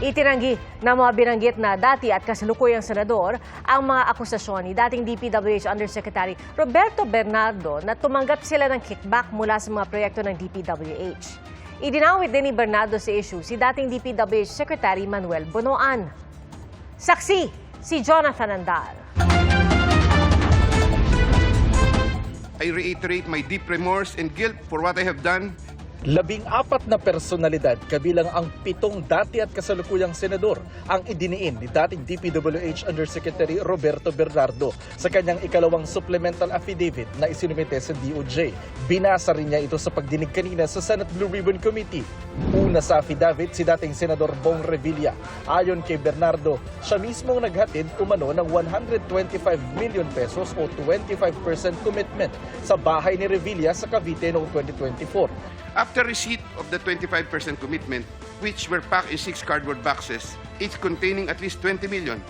Itinanggi ng mga binanggit na dati at kasalukuyang senador ang mga akusasyon ni dating DPWH Undersecretary Roberto Bernardo na tumanggap sila ng kickback mula sa mga proyekto ng DPWH. Idinawit din ni Bernardo sa issue si dating DPWH Secretary Manuel Bonoan. Saksi, si Jonathan Andal. I reiterate my deep remorse and guilt for what I have done Labing apat na personalidad kabilang ang pitong dati at kasalukuyang senador ang idiniin ni dating DPWH Undersecretary Roberto Bernardo sa kanyang ikalawang supplemental affidavit na isinumite sa DOJ. Binasa rin niya ito sa pagdinig kanina sa Senate Blue Ribbon Committee. Una sa affidavit si dating Senador Bong Revilla. Ayon kay Bernardo, siya mismong naghatid umano ng 125 million pesos o 25% commitment sa bahay ni Revilla sa Cavite noong 2024. After receipt of the 25% commitment, which were packed in six cardboard boxes, each containing at least 20 million,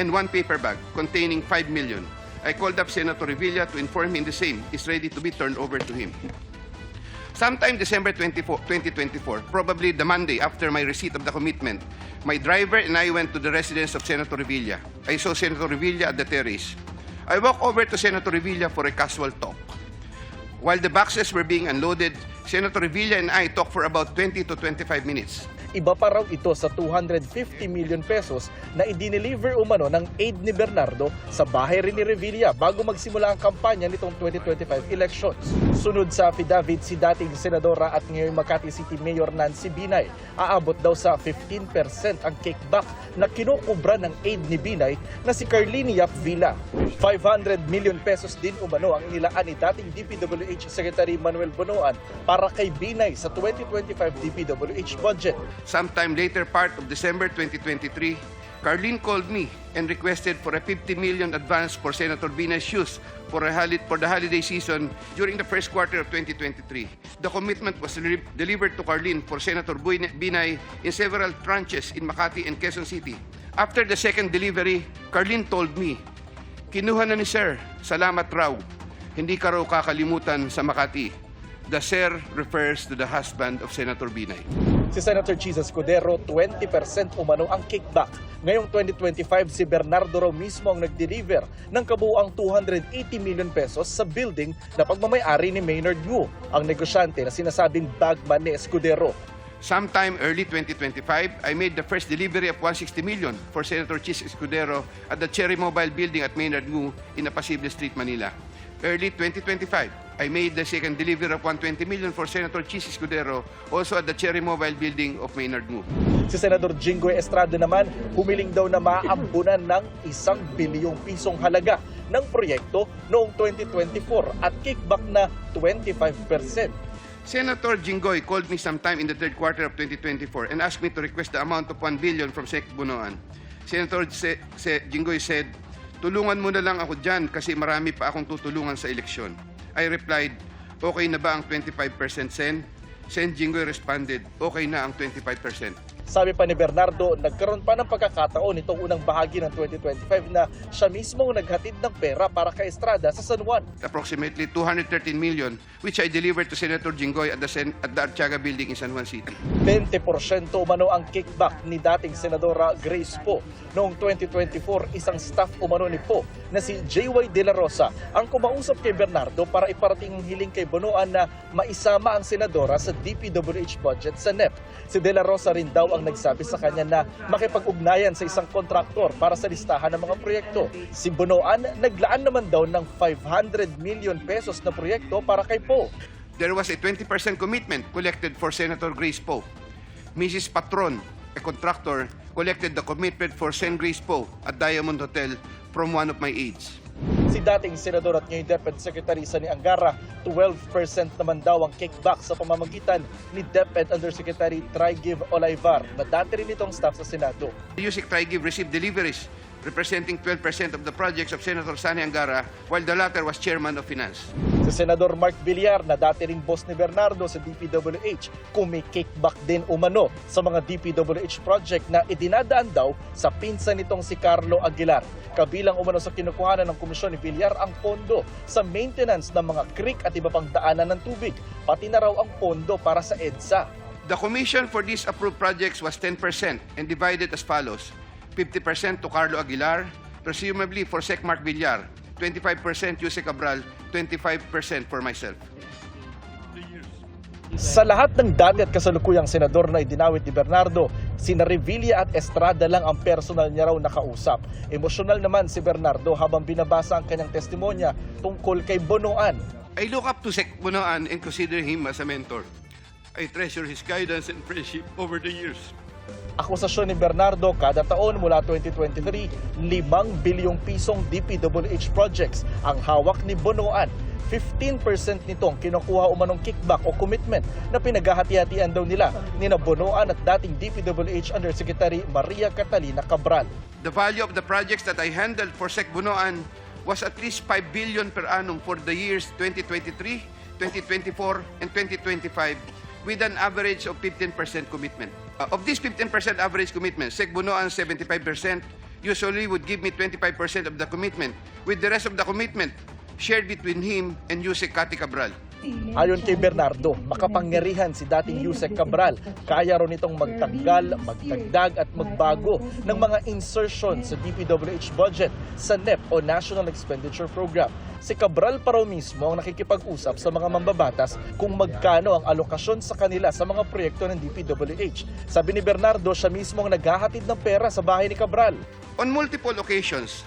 and one paper bag containing 5 million, I called up Senator Revilla to inform him the same is ready to be turned over to him. Sometime December 24, 2024, probably the Monday after my receipt of the commitment, my driver and I went to the residence of Senator Revilla. I saw Senator Revilla at the terrace. I walked over to Senator Revilla for a casual talk. While the boxes were being unloaded, Senator Revilla and I talked for about 20 to 25 minutes. Iba pa raw ito sa 250 million pesos na idineliver umano ng aid ni Bernardo sa bahay rin ni Revilla bago magsimula ang kampanya nitong 2025 elections. Sunod sa affidavit si dating senadora at ngayon Makati City Mayor Nancy Binay, aabot daw sa 15% ang kickback na kinukubra ng aid ni Binay na si Carlini Yap Villa. 500 million pesos din umano ang inilaan ni dating DPWH Secretary Manuel Bonoan para kay Binay sa 2025 DPWH budget. Sometime later part of December 2023, Carlene called me and requested for a 50 million advance for Senator Binay's shoes for, for the holiday season during the first quarter of 2023. The commitment was deli- delivered to Carlene for Senator Binay in several tranches in Makati and Quezon City. After the second delivery, Carlene told me, Kinuha na ni Sir, salamat raw. Hindi ka raw kakalimutan sa Makati. The Sir refers to the husband of Senator Binay. Si Senator Chis Escudero, 20% umano ang kickback. Ngayong 2025, si Bernardo raw mismo ang nag-deliver ng kabuuang 280 million pesos sa building na pagmamayari ni Maynard Ngu, ang negosyante na sinasabing bagman ni Escudero. Sometime early 2025, I made the first delivery of 160 million for Senator Chis Escudero at the Cherry Mobile Building at Maynard Ngu in Apacible Street, Manila. Early 2025, I made the second delivery of 120 million for Senator Chis Escudero also at the Cherry Mobile Building of Maynard Ngu. Si Senador Jinggoy Estrada naman, humiling daw na maambunan ng isang bilyong pisong halaga ng proyekto noong 2024 at kickback na 25%. Senator Jinggoy called me sometime in the third quarter of 2024 and asked me to request the amount of 1 billion from Sec Bunoan. Senator Se- Se- Jinggoy said, tulungan mo na lang ako dyan kasi marami pa akong tutulungan sa eleksyon. I replied, okay na ba ang 25% Sen? Sen Jinggoy responded, okay na ang 25%. Sabi pa ni Bernardo, nagkaroon pa ng pagkakataon itong unang bahagi ng 2025 na siya mismo naghatid ng pera para kay Estrada sa San Juan. Approximately 213 million, which I delivered to Senator Jinggoy at the, Sen- at the Artiaga Building in San Juan City. 20% umano ang kickback ni dating Senadora Grace Po. Noong 2024, isang staff umano ni Po na si JY De La Rosa ang kumausap kay Bernardo para iparating ang hiling kay Bonoan na maisama ang senadora sa DPWH budget sa NEP. Si De La Rosa rin daw ang nagsabi sa kanya na makipag-ugnayan sa isang kontraktor para sa listahan ng mga proyekto. Si Bonoan naglaan naman daw ng 500 million pesos na proyekto para kay Po. There was a 20% commitment collected for Senator Grace Poe. Mrs. Patron, a contractor, collected the commitment for Sen. Grace Poe at Diamond Hotel from one of my aides. Si dating senador at ngayon DepEd Secretary Sani Angara, 12% naman daw ang kickback sa pamamagitan ni DepEd Undersecretary Trigiv Olaivar na dati rin itong staff sa Senado. Yusik Trigiv received deliveries representing 12% of the projects of Senator Sani Angara while the latter was chairman of finance. Si Senador Mark Villar na dati ring boss ni Bernardo sa DPWH, kumi-kickback din umano sa mga DPWH project na idinadaan daw sa pinsan nitong si Carlo Aguilar. Kabilang umano sa kinukuhanan ng komisyon ni Villar ang pondo sa maintenance ng mga creek at iba pang daanan ng tubig, pati na raw ang pondo para sa EDSA. The commission for these approved projects was 10% and divided as follows. 50% to Carlo Aguilar, presumably for Sec Mark Villar, 25% Jose Cabral, 25% for myself. Sa lahat ng dati at kasalukuyang senador na idinawit ni Bernardo, sina Revilla at Estrada lang ang personal niya raw nakausap. Emosyonal naman si Bernardo habang binabasa ang kanyang testimonya tungkol kay Bonoan. I look up to Sec Bunoan and consider him as a mentor. I treasure his guidance and friendship over the years. Akusasyon ni Bernardo kada taon mula 2023, 5 bilyong pisong DPWH projects ang hawak ni Bonoan. 15% nitong kinukuha umanong kickback o commitment na pinaghahati-hatian daw nila ni na Bonoan at dating DPWH Undersecretary Maria Catalina Cabral. The value of the projects that I handled for Sec Bunoan was at least 5 billion per annum for the years 2023, 2024, and 2025 with an average of 15% commitment. Uh, of this 15% average commitment, Sec. Bunoan 75% usually would give me 25% of the commitment. With the rest of the commitment shared between him and Yusek Kati Cabral. Ayon kay Bernardo, makapangyarihan si dating Yusek Cabral. Kaya raw nitong magtanggal, magdagdag at magbago ng mga insertion sa DPWH budget sa NEP o National Expenditure Program. Si Cabral pa mismo ang nakikipag-usap sa mga mambabatas kung magkano ang alokasyon sa kanila sa mga proyekto ng DPWH. Sabi ni Bernardo, siya mismo ang naghahatid ng pera sa bahay ni Cabral. On multiple occasions,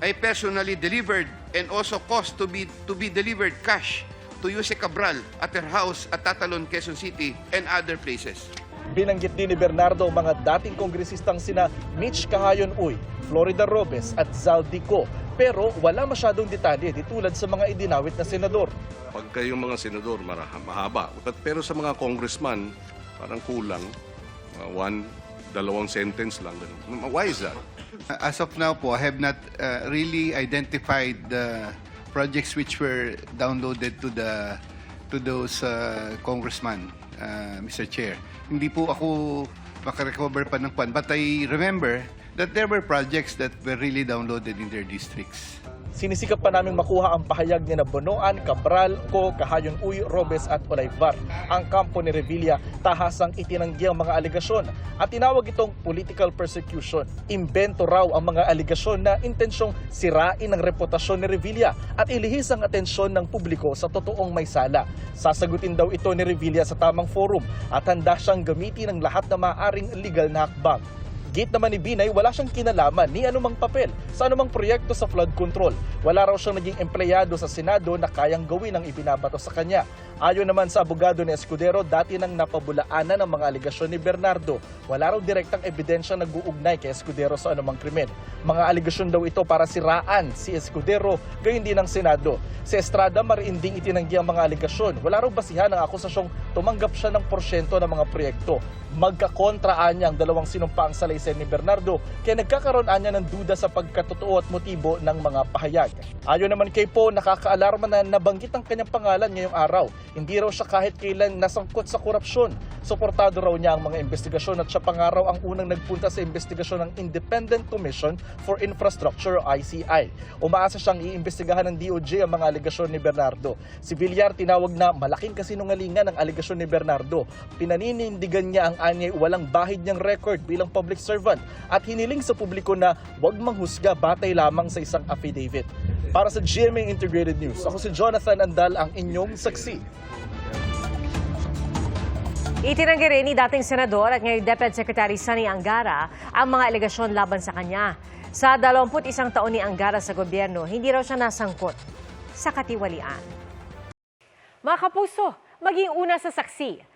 I personally delivered and also caused to be to be delivered cash to Yuse Cabral at her house at Tatalon, Quezon City and other places. Binanggit din ni Bernardo mga dating kongresistang sina Mitch Kahayon Uy, Florida Robes at Zaldico. Pero wala masyadong detalye di tulad sa mga idinawit na senador. Pag kayong mga senador, maraha- mahaba. But, pero sa mga congressman, parang kulang. Uh, one, dalawang sentence lang. Ganun. Why is that? As of now po, I have not uh, really identified the projects which were downloaded to the to those uh, congressman, uh, Mr. Chair. Hindi po ako makarecover pa ng kwan. But I remember that there were projects that were really downloaded in their districts. Sinisikap pa namin makuha ang pahayag ni na Bonoan, Cabral, Co, Kahayon Uy, Robes at Olayvar. Ang kampo ni Revilla tahasang itinanggi ang mga aligasyon at tinawag itong political persecution. Imbento raw ang mga aligasyon na intensyong sirain ang reputasyon ni Revilla at ilihis ang atensyon ng publiko sa totoong may sala. Sasagutin daw ito ni Revilla sa tamang forum at handa siyang gamitin ang lahat na maaaring legal na hakbang. Git naman ni Binay, wala siyang kinalaman ni anumang papel sa anumang proyekto sa flood control. Wala raw siyang naging empleyado sa Senado na kayang gawin ang ibinabato sa kanya. Ayon naman sa abogado ni Escudero, dati nang napabulaanan ang mga aligasyon ni Bernardo. Wala raw direktang ebidensya nag-uugnay kay Escudero sa anumang krimen. Mga aligasyon daw ito para siraan si Escudero, gayon din ang Senado. Si Estrada mariinding itinanggi ang mga aligasyon. Wala raw basihan ang akusasyong tumanggap siya ng porsyento ng mga proyekto. Magkakontraan niya ang dalawang sinumpaang salaysay ni Bernardo kaya nagkakaroon anya ng duda sa pagkatotoo at motibo ng mga pahayag. Ayon naman kay Po, nakakaalarma na nabanggit ang kanyang pangalan ngayong araw. Hindi raw siya kahit kailan nasangkot sa korupsyon. Suportado raw niya ang mga investigasyon at siya pa nga raw ang unang nagpunta sa investigasyon ng Independent Commission for Infrastructure ICI. Umaasa siyang iimbestigahan ng DOJ ang mga aligasyon ni Bernardo. Si Villar tinawag na malaking kasinungalingan ang aligasyon ni Bernardo. Pinaninindigan niya ang anyay walang bahid niyang record bilang public servant at hiniling sa publiko na huwag manghusga batay lamang sa isang affidavit. Para sa GMA Integrated News, ako si Jonathan Andal ang inyong saksi. Itinanggi rin ni dating senador at ngayon Deputy Secretary Sani Angara ang mga alegasyon laban sa kanya. Sa 21 taon ni Angara sa gobyerno, hindi raw siya nasangkot sa katiwalian. Mga kapuso, maging una sa saksi.